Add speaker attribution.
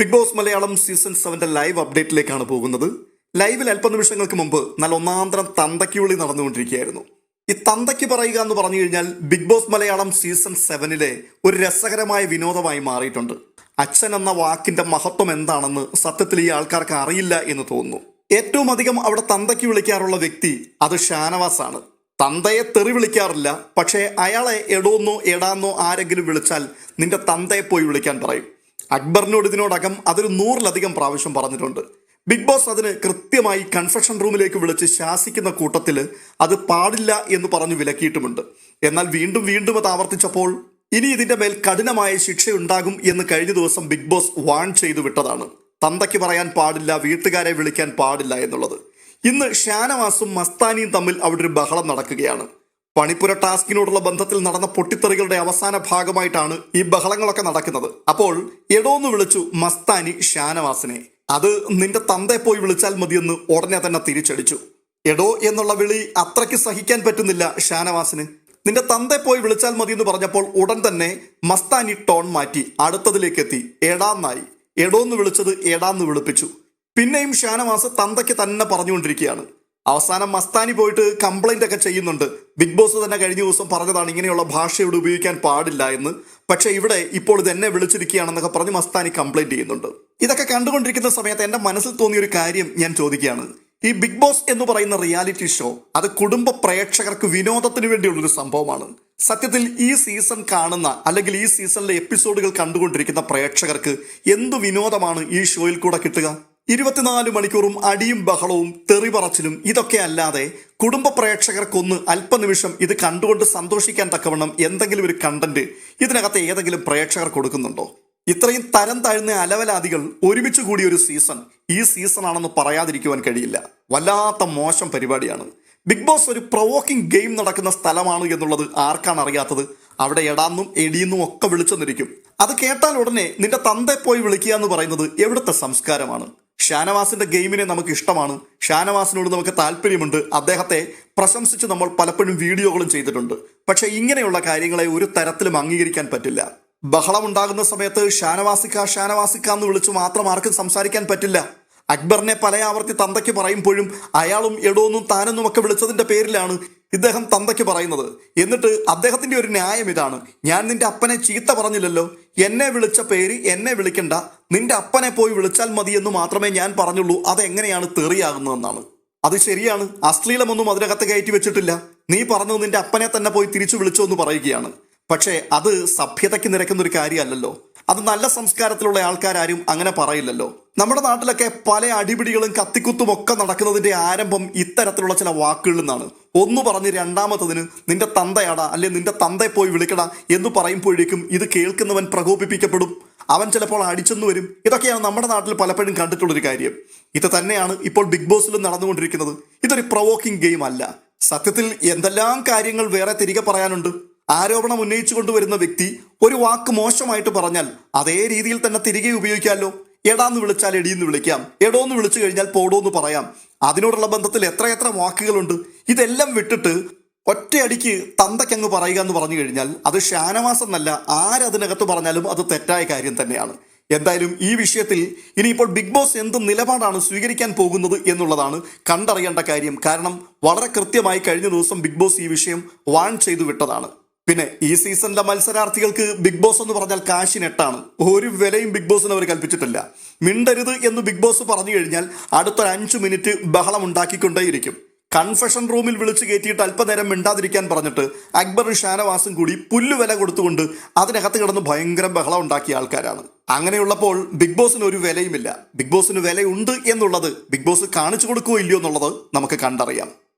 Speaker 1: Big Boss Malayalam season സെവന്റെ live അപ്ഡേറ്റിലേക്കാണ് പോകുന്നത്. ലൈവിൽ അല്പനിമിഷങ്ങൾക്ക് മുമ്പ് നല്ല ഒന്നാന്തരം തന്തയ്ക്കുള്ളി നടന്നുകൊണ്ടിരിക്കുകയായിരുന്നു. ഈ തന്തയ്ക്ക് പറയുക എന്ന് പറഞ്ഞു കഴിഞ്ഞാൽ ബിഗ് ബോസ് മലയാളം സീസൺ സെവനിലെ ഒരു രസകരമായ വിനോദമായി മാറിയിട്ടുണ്ട്. അച്ഛൻ എന്ന വാക്കിന്റെ മഹത്വം എന്താണെന്ന് സത്യത്തിൽ ഈ ആൾക്കാർക്ക് അറിയില്ല എന്ന് തോന്നുന്നു. ഏറ്റവും അധികം അവിടെ തന്തയ്ക്ക് വിളിക്കാറുള്ള വ്യക്തി അത് ഷാനവാസ് ആണ് തന്തയെ തെറി വിളിക്കാറില്ല പക്ഷേ അയാളെ എടോന്നോ എടാന്നോ ആരെങ്കിലും വിളിച്ചാൽ നിന്റെ തന്തയെ പോയി വിളിക്കാൻ പറയും. അക്ബറിനോട് ഇതിനോടകം അതൊരു നൂറിലധികം പ്രാവശ്യം പറഞ്ഞിട്ടുണ്ട്. ബിഗ് ബോസ് അതിന് കൃത്യമായി കൺഫെഷൻ റൂമിലേക്ക് വിളിച്ച് ശാസിക്കുന്ന കൂട്ടത്തിൽ അത് പാടില്ല എന്ന് പറഞ്ഞു വിലക്കിയിട്ടുമുണ്ട്. എന്നാൽ വീണ്ടും വീണ്ടും അത് ആവർത്തിച്ചപ്പോൾ ഇനി ഇതിന്റെ മേൽ കഠിനമായ ശിക്ഷയുണ്ടാകും എന്ന് കഴിഞ്ഞ ദിവസം ബിഗ് ബോസ് വാൺ ചെയ്തു വിട്ടതാണ്. തന്തയ്ക്ക് പറയാൻ പാടില്ല വീട്ടുകാരെ വിളിക്കാൻ പാടില്ല എന്നുള്ളത്. ഇന്ന് ഷാനവാസും മസ്താനിയും തമ്മിൽ അവിടെ ഒരു ബഹളം നടക്കുകയാണ്. പണിപ്പുര ടാസ്കിനോടുള്ള ബന്ധത്തിൽ നടന്ന പൊട്ടിത്തെറികളുടെ അവസാന ഭാഗമായിട്ടാണ് ഈ ബഹളങ്ങളൊക്കെ നടക്കുന്നത്. അപ്പോൾ എടോന്ന് വിളിച്ചു മസ്താനി ഷാനവാസിനെ. അത് നിന്റെ തന്തയെ പോയി വിളിച്ചാൽ മതിയെന്ന് ഉടനെ തന്നെ തിരിച്ചടിച്ചു. എടോ എന്നുള്ള വിളി അത്രയ്ക്ക് സഹിക്കാൻ പറ്റുന്നില്ല ഷാനവാസിന്. നിന്റെ തന്തെ പോയി വിളിച്ചാൽ മതി എന്ന് പറഞ്ഞപ്പോൾ ഉടൻ തന്നെ മസ്താനി ടോൺ മാറ്റി അടുത്തതിലേക്ക് എത്തി എടാന്നായി. എടോന്ന് വിളിച്ചത് എടാന്ന് വിളിപ്പിച്ചു. പിന്നെയും ഷാനവാസ് തന്തയ്ക്ക് തന്നെ പറഞ്ഞുകൊണ്ടിരിക്കുകയാണ്. അവസാനം മസ്താനി പോയിട്ട് കംപ്ലൈന്റ് ഒക്കെ ചെയ്യുന്നുണ്ട്. ബിഗ് ബോസ് തന്നെ കഴിഞ്ഞ ദിവസം പറഞ്ഞതാണ് ഇങ്ങനെയുള്ള ഭാഷ ഇവിടെ ഉപയോഗിക്കാൻ പാടില്ല എന്ന്. പക്ഷേ ഇവിടെ ഇപ്പോൾ ഇത് എന്നെ വിളിച്ചിരിക്കുകയാണെന്നൊക്കെ പറഞ്ഞ് മസ്താനി കംപ്ലൈന്റ് ചെയ്യുന്നുണ്ട്. ഇതൊക്കെ കണ്ടുകൊണ്ടിരിക്കുന്ന സമയത്ത് എന്റെ മനസ്സിൽ തോന്നിയ ഒരു കാര്യം ഞാൻ ചോദിക്കുകയാണ്. ഈ ബിഗ് ബോസ് എന്ന് പറയുന്ന റിയാലിറ്റി ഷോ അത് കുടുംബ പ്രേക്ഷകർക്ക് വിനോദത്തിന് വേണ്ടിയുള്ളൊരു സംഭവമാണ്. സത്യത്തിൽ ഈ സീസൺ കാണുന്ന അല്ലെങ്കിൽ ഈ സീസണിലെ എപ്പിസോഡുകൾ കണ്ടുകൊണ്ടിരിക്കുന്ന പ്രേക്ഷകർക്ക് എന്ത് വിനോദമാണ് ഈ ഷോയിൽ കൂടെ കിട്ടുക? ഇരുപത്തിനാല് മണിക്കൂറും അടിയും ബഹളവും തെറിപറച്ചിലും ഇതൊക്കെ അല്ലാതെ കുടുംബ പ്രേക്ഷകർക്കൊന്ന് അല്പനിമിഷം ഇത് കണ്ടുകൊണ്ട് സന്തോഷിക്കാൻ തക്കവണ്ണം എന്തെങ്കിലും ഒരു കണ്ടന്റ് ഇതിനകത്ത് ഏതെങ്കിലും പ്രേക്ഷകർ കൊടുക്കുന്നുണ്ടോ? ഇത്രയും തരം താഴ്ന്ന അലവലാദികൾ ഒരുമിച്ച് കൂടിയ ഒരു സീസൺ ഈ സീസൺ ആണെന്ന് പറയാതിരിക്കുവാൻ കഴിയില്ല. വല്ലാത്ത മോശം പരിപാടിയാണ്. ബിഗ് ബോസ് ഒരു പ്രൊവോക്കിംഗ് ഗെയിം നടക്കുന്ന സ്ഥലമാണ് എന്നുള്ളത് ആർക്കാണ് അറിയാത്തത്? അവിടെ എടാന്നും എടിയെന്നും ഒക്കെ വിളിച്ചെന്നിരിക്കും. അത് കേട്ടാൽ ഉടനെ നിന്റെ തന്തെ പോയി വിളിക്കുക എന്ന് പറയുന്നത് എവിടുത്തെ സംസ്കാരമാണ്? ഷാനവാസിന്റെ ഗെയിമിനെ നമുക്ക് ഇഷ്ടമാണ്. ഷാനവാസിനോട് നമുക്ക് താല്പര്യമുണ്ട്. അദ്ദേഹത്തെ പ്രശംസിച്ച് നമ്മൾ പലപ്പോഴും വീഡിയോകളും ചെയ്തിട്ടുണ്ട്. പക്ഷെ ഇങ്ങനെയുള്ള കാര്യങ്ങളെ ഒരു തരത്തിലും അംഗീകരിക്കാൻ പറ്റില്ല. ബഹളം ഉണ്ടാകുന്ന സമയത്ത് ഷാനവാസിക്ക ഷാനവാസിക്ക എന്ന് വിളിച്ച് മാത്രം ആർക്കും സംസാരിക്കാൻ പറ്റില്ല. അക്ബറിനെ പല ആവർത്തി തന്തയ്ക്ക് പറയുമ്പോഴും അയാളും എടോന്നും താനെന്നും ഒക്കെ വിളിച്ചതിന്റെ പേരിലാണ് ഇദ്ദേഹം തന്തയ്ക്ക് പറയുന്നത്. എന്നിട്ട് അദ്ദേഹത്തിന്റെ ഒരു ന്യായം ഇതാണ്. ഞാൻ നിന്റെ അപ്പനെ ചീത്ത പറഞ്ഞില്ലല്ലോ. എന്നെ വിളിച്ച പേര് എന്നെ വിളിക്കണ്ട. നിന്റെ അപ്പനെ പോയി വിളിച്ചാൽ മതി എന്ന് മാത്രമേ ഞാൻ പറഞ്ഞുള്ളൂ. അതെങ്ങനെയാണ് തെറിയാകുന്നതെന്നാണ്. അത് ശരിയാണ്. അശ്ലീലമൊന്നും അതിനകത്ത് കയറ്റി വെച്ചിട്ടില്ല. നീ പറഞ്ഞത് നിന്റെ അപ്പനെ തന്നെ പോയി തിരിച്ചു വിളിച്ചോ എന്ന് പറയുകയാണ്. പക്ഷേ അത് സഭ്യതയ്ക്ക് നിരക്കുന്ന ഒരു കാര്യമല്ലല്ലോ. അത് നല്ല സംസ്കാരത്തിലുള്ള ആൾക്കാരും അങ്ങനെ പറയില്ലല്ലോ. നമ്മുടെ നാട്ടിലൊക്കെ പല അടിപിടികളും കത്തിക്കുത്തും ഒക്കെ നടക്കുന്നതിന്റെ ആരംഭം ഇത്തരത്തിലുള്ള ചില വാക്കുകളിൽ നിന്നാണ്. ഒന്ന് പറഞ്ഞ് രണ്ടാമത്തതിന് നിന്റെ തന്തയാടാ അല്ലെ നിന്റെ തന്തയെ പോയി വിളിക്കടാ എന്ന് പറയുമ്പോഴേക്കും ഇത് കേൾക്കുന്നവൻ പ്രകോപിപ്പിക്കപ്പെടും. അവൻ ചിലപ്പോൾ അടിച്ചെന്ന് വരും. ഇതൊക്കെയാണ് നമ്മുടെ നാട്ടിൽ പലപ്പോഴും കണ്ടിട്ടുള്ളൊരു കാര്യം. ഇത് തന്നെയാണ് ഇപ്പോൾ ബിഗ് ബോസിലും നടന്നുകൊണ്ടിരിക്കുന്നത്. ഇതൊരു പ്രൊവോക്കിംഗ് ഗെയിം അല്ല. സത്യത്തിൽ എന്തെല്ലാം കാര്യങ്ങൾ വേറെ തിരികെ പറയാനുണ്ട്? ആരോപണം ഉന്നയിച്ചു കൊണ്ടുവരുന്ന വ്യക്തി ഒരു വാക്ക് മോശമായിട്ട് പറഞ്ഞാൽ അതേ രീതിയിൽ തന്നെ തിരികെ ഉപയോഗിക്കാമല്ലോ എടാന്ന് വിളിച്ചാൽ എടിയെന്ന് വിളിക്കാം. എടോന്ന് വിളിച്ചു കഴിഞ്ഞാൽ പോടോ എന്ന് പറയാം. അതിനോടുള്ള ബന്ധത്തിൽ എത്രയെത്ര വാക്കുകളുണ്ട്. ഇതെല്ലാം വിട്ടിട്ട് ഒറ്റയടിക്ക് തന്തയ്ക്കങ്ങ് പറയുക എന്ന് പറഞ്ഞു കഴിഞ്ഞാൽ അത് ഷാനവാസം എന്നല്ല ആരതിനകത്ത് പറഞ്ഞാലും അത് തെറ്റായ കാര്യം തന്നെയാണ്. എന്തായാലും ഈ വിഷയത്തിൽ ഇനിയിപ്പോൾ ബിഗ് ബോസ് എന്ത് നിലപാടാണ് സ്വീകരിക്കാൻ പോകുന്നത് എന്നുള്ളതാണ് കണ്ടറിയേണ്ട കാര്യം. കാരണം വളരെ കൃത്യമായി കഴിഞ്ഞ ദിവസം ബിഗ് ബോസ് ഈ വിഷയം വാൺ ചെയ്തു വിട്ടതാണ്. പിന്നെ ഈ സീസണിലെ മത്സരാർത്ഥികൾക്ക് ബിഗ് ബോസ് എന്ന് പറഞ്ഞാൽ കാശിനെട്ടാണ് ഒരു വിലയും ബിഗ് ബോസിന് അവർ കൽപ്പിച്ചിട്ടില്ല. മിണ്ടരുത് എന്ന് ബിഗ് ബോസ് പറഞ്ഞു കഴിഞ്ഞാൽ അടുത്തൊരു അഞ്ചു മിനിറ്റ് ബഹളം ഉണ്ടാക്കിക്കൊണ്ടേയിരിക്കും. കൺഫെഷൻ റൂമിൽ വിളിച്ചു കയറ്റിയിട്ട് അല്പനേരം മിണ്ടാതിരിക്കാൻ പറഞ്ഞിട്ട് അക്ബറും ഷാനവാസും കൂടി പുല്ല് വില കൊടുത്തുകൊണ്ട് അതിനകത്ത് കിടന്ന് ഭയങ്കര ബഹളം ഉണ്ടാക്കിയ ആൾക്കാരാണ്. അങ്ങനെയുള്ളപ്പോൾ ബിഗ് ബോസിന് ഒരു വിലയുമില്ല. ബിഗ് ബോസിന് വിലയുണ്ട് എന്നുള്ളത് ബിഗ് ബോസ് കാണിച്ചു കൊടുക്കുകയോ ഇല്ലയോ എന്നുള്ളത് നമുക്ക് കണ്ടറിയാം.